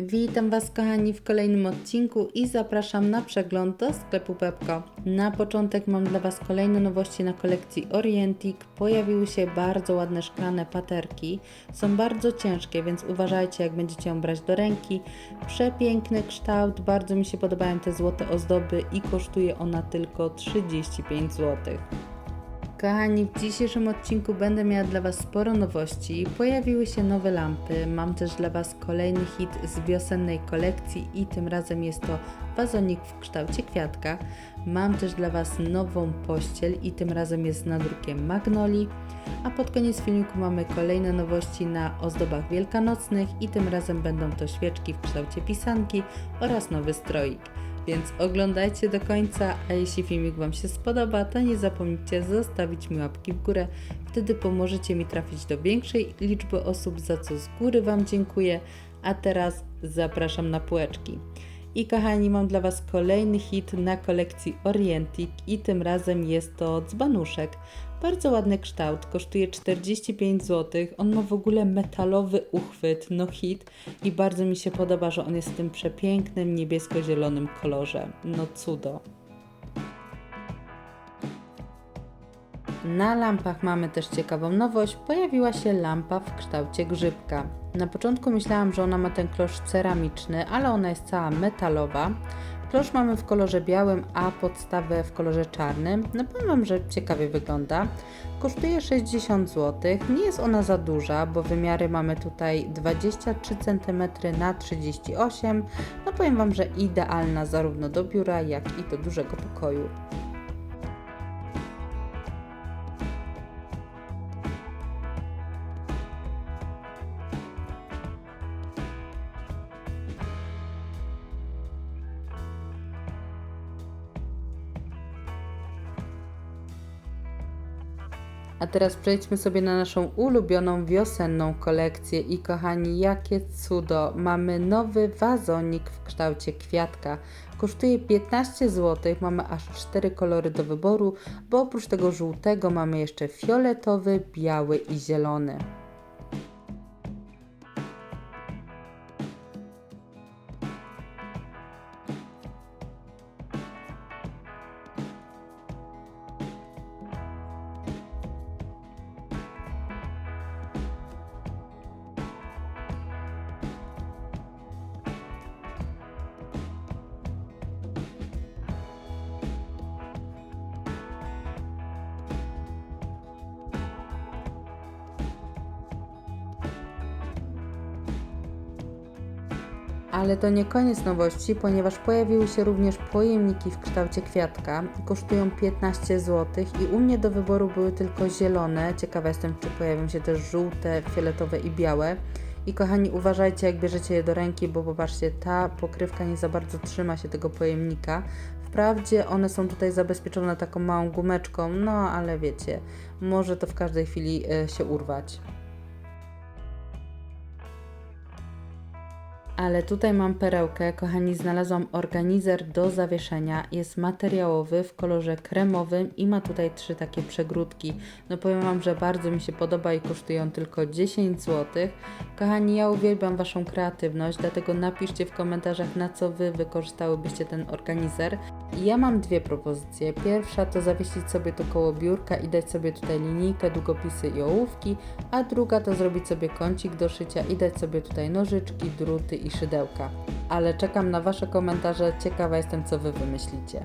Witam Was kochani w kolejnym odcinku i zapraszam na przegląd do sklepu Pepko. Na początek mam dla Was kolejne nowości na kolekcji Orientik. Pojawiły się bardzo ładne szklane paterki. Są bardzo ciężkie, więc uważajcie jak będziecie ją brać do ręki. Przepiękny kształt, bardzo mi się podobają te złote ozdoby i kosztuje ona tylko 35 zł. Kochani, w dzisiejszym odcinku będę miała dla Was sporo nowości. Pojawiły się nowe lampy. Mam też dla Was kolejny hit z wiosennej kolekcji i tym razem jest to wazonik w kształcie kwiatka. Mam też dla Was nową pościel i tym razem jest z nadrukiem Magnoli. A pod koniec filmiku mamy kolejne nowości na ozdobach wielkanocnych i tym razem będą to świeczki w kształcie pisanki oraz nowy stroik. Więc oglądajcie do końca, a jeśli filmik Wam się spodoba, to nie zapomnijcie zostawić mi łapki w górę. Wtedy pomożecie mi trafić do większej liczby osób, za co z góry Wam dziękuję. A teraz zapraszam na półeczki. I kochani, mam dla Was kolejny hit na kolekcji Orientik i tym razem jest to dzbanuszek. Bardzo ładny kształt, kosztuje 45 zł. On ma w ogóle metalowy uchwyt, no hit i bardzo mi się podoba, że on jest w tym przepięknym niebiesko-zielonym kolorze. No cudo. Na lampach mamy też ciekawą nowość. Pojawiła się lampa w kształcie grzybka. Na początku myślałam, że ona ma ten klosz ceramiczny, ale ona jest cała metalowa. Klosz mamy w kolorze białym, a podstawę w kolorze czarnym. No powiem Wam, że ciekawie wygląda. Kosztuje 60 zł. Nie jest ona za duża, bo wymiary mamy tutaj 23 cm na 38 No powiem Wam, że idealna zarówno do biura, jak i do dużego pokoju. A teraz przejdźmy sobie na naszą ulubioną wiosenną kolekcję i kochani, jakie cudo! Mamy nowy wazonik w kształcie kwiatka. Kosztuje 15 zł, mamy aż 4 kolory do wyboru, bo oprócz tego żółtego mamy jeszcze fioletowy, biały i zielony. Ale to nie koniec nowości, ponieważ pojawiły się również pojemniki w kształcie kwiatka. Kosztują 15 zł i u mnie do wyboru były tylko zielone. Ciekawa jestem, czy pojawią się też żółte, fioletowe i białe. I kochani, uważajcie, jak bierzecie je do ręki, bo popatrzcie, ta pokrywka nie za bardzo trzyma się tego pojemnika. Wprawdzie one są tutaj zabezpieczone taką małą gumeczką, no ale wiecie, może to w każdej chwili e, się urwać. Ale tutaj mam perełkę, kochani, znalazłam organizer do zawieszenia. Jest materiałowy w kolorze kremowym i ma tutaj trzy takie przegródki. No powiem Wam, że bardzo mi się podoba i kosztują tylko 10 zł. Kochani, ja uwielbiam Waszą kreatywność, dlatego napiszcie w komentarzach, na co Wy wykorzystałybyście ten organizer. Ja mam dwie propozycje. Pierwsza to zawiesić sobie to koło biurka i dać sobie tutaj linijkę, długopisy i ołówki, a druga to zrobić sobie kącik do szycia i dać sobie tutaj nożyczki, druty i szydełka. Ale czekam na Wasze komentarze, ciekawa jestem co Wy wymyślicie.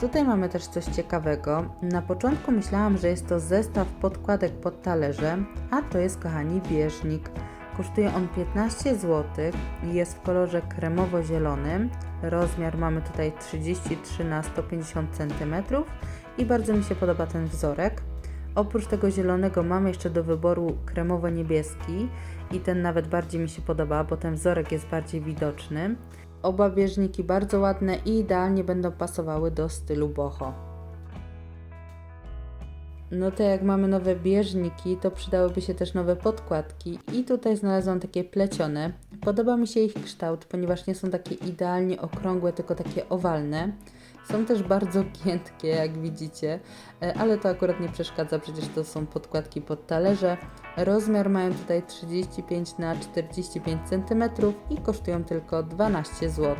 Tutaj mamy też coś ciekawego. Na początku myślałam, że jest to zestaw podkładek pod talerze, a to jest, kochani, bieżnik. Kosztuje on 15 zł, jest w kolorze kremowo-zielonym. Rozmiar mamy tutaj 33 na 150 cm i bardzo mi się podoba ten wzorek. Oprócz tego zielonego mamy jeszcze do wyboru kremowo-niebieski i ten nawet bardziej mi się podoba, bo ten wzorek jest bardziej widoczny. Oba bieżniki bardzo ładne i idealnie będą pasowały do stylu boho. No to jak mamy nowe bieżniki, to przydałyby się też nowe podkładki i tutaj znalazłam takie plecione. Podoba mi się ich kształt, ponieważ nie są takie idealnie okrągłe, tylko takie owalne. Są też bardzo giętkie, jak widzicie, e, ale to akurat nie przeszkadza, przecież to są podkładki pod talerze. Rozmiar mają tutaj 35 na 45 cm i kosztują tylko 12 zł.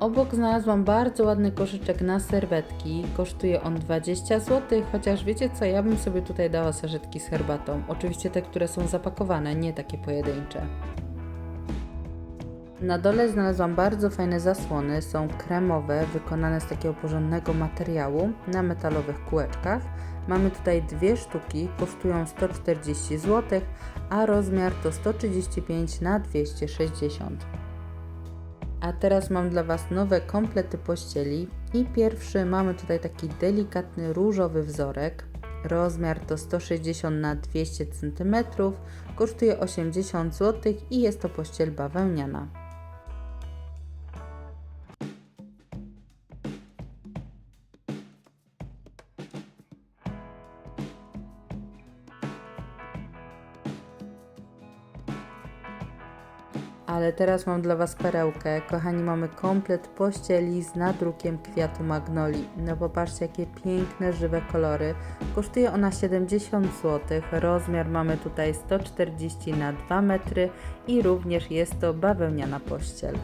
Obok znalazłam bardzo ładny koszyczek na serwetki. Kosztuje on 20 zł, chociaż wiecie co, ja bym sobie tutaj dała serwetki z herbatą. Oczywiście te, które są zapakowane, nie takie pojedyncze. Na dole znalazłam bardzo fajne zasłony, są kremowe, wykonane z takiego porządnego materiału na metalowych kółeczkach. Mamy tutaj dwie sztuki, kosztują 140 zł, a rozmiar to 135 na 260 a teraz mam dla Was nowe komplety pościeli i pierwszy mamy tutaj taki delikatny różowy wzorek. Rozmiar to 160 na 200 cm, kosztuje 80 zł i jest to pościel bawełniana. Ale teraz mam dla Was perełkę. Kochani, mamy komplet pościeli z nadrukiem kwiatu magnolii. No popatrzcie, jakie piękne, żywe kolory. Kosztuje ona 70 zł. Rozmiar mamy tutaj 140 na 2 metry i również jest to bawełniana pościel.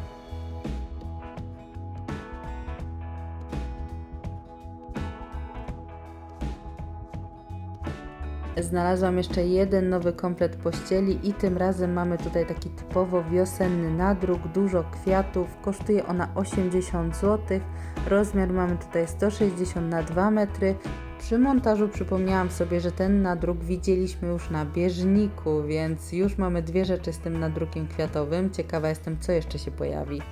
Znalazłam jeszcze jeden nowy komplet pościeli i tym razem mamy tutaj taki typowo wiosenny nadruk, dużo kwiatów, kosztuje ona 80 zł, rozmiar mamy tutaj 160 na 2 metry. Przy montażu przypomniałam sobie, że ten nadruk widzieliśmy już na bieżniku, więc już mamy dwie rzeczy z tym nadrukiem kwiatowym. Ciekawa jestem, co jeszcze się pojawi.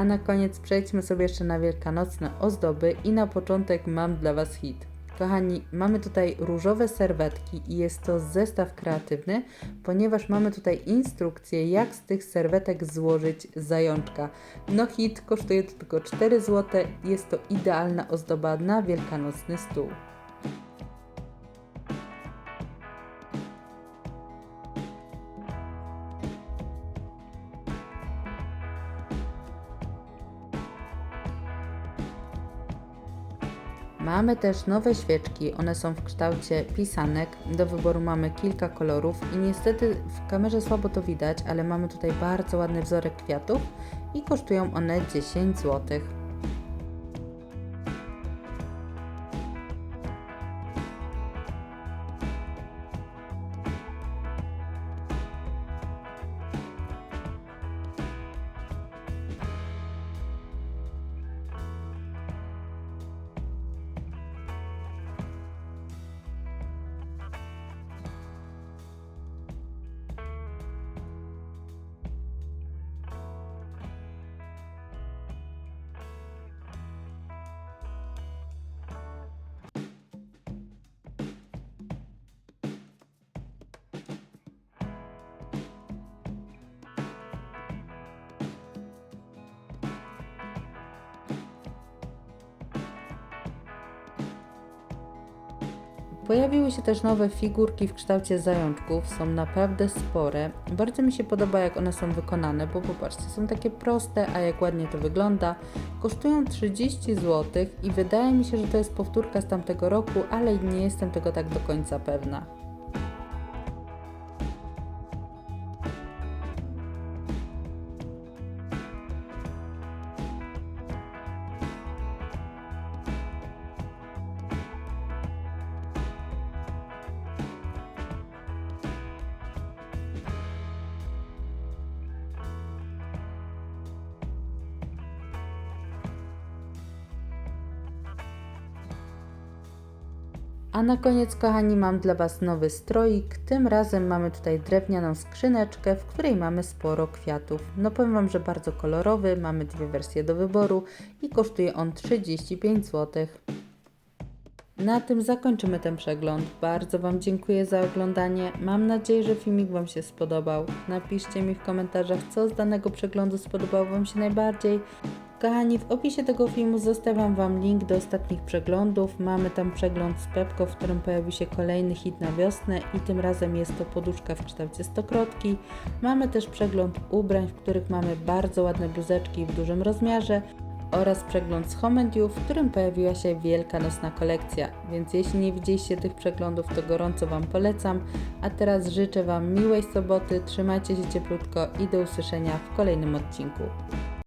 A na koniec przejdźmy sobie jeszcze na wielkanocne ozdoby i na początek mam dla Was hit. Kochani, mamy tutaj różowe serwetki i jest to zestaw kreatywny, ponieważ mamy tutaj instrukcję, jak z tych serwetek złożyć zajączka. No hit kosztuje to tylko 4 zł, jest to idealna ozdoba na wielkanocny stół. Mamy też nowe świeczki, one są w kształcie pisanek. Do wyboru mamy kilka kolorów i niestety w kamerze słabo to widać, ale mamy tutaj bardzo ładny wzorek kwiatów i kosztują one 10 zł. Pojawiły się też nowe figurki w kształcie zajączków, są naprawdę spore. Bardzo mi się podoba jak one są wykonane, bo popatrzcie, są takie proste, a jak ładnie to wygląda. Kosztują 30 zł i wydaje mi się, że to jest powtórka z tamtego roku, ale nie jestem tego tak do końca pewna. A na koniec, kochani, mam dla Was nowy stroik. Tym razem mamy tutaj drewnianą skrzyneczkę, w której mamy sporo kwiatów. No powiem Wam, że bardzo kolorowy, mamy dwie wersje do wyboru i kosztuje on 35 zł. Na tym zakończymy ten przegląd. Bardzo Wam dziękuję za oglądanie. Mam nadzieję, że filmik Wam się spodobał. Napiszcie mi w komentarzach, co z danego przeglądu spodobało Wam się najbardziej. Kochani, w opisie tego filmu zostawiam Wam link do ostatnich przeglądów. Mamy tam przegląd z Pepko, w którym pojawi się kolejny hit na wiosnę i tym razem jest to poduszka w kształcie stokrotki. Mamy też przegląd ubrań, w których mamy bardzo ładne bluzeczki w dużym rozmiarze oraz przegląd z Home You, w którym pojawiła się wielkanocna kolekcja. Więc jeśli nie widzieliście tych przeglądów, to gorąco Wam polecam. A teraz życzę Wam miłej soboty, trzymajcie się cieplutko i do usłyszenia w kolejnym odcinku.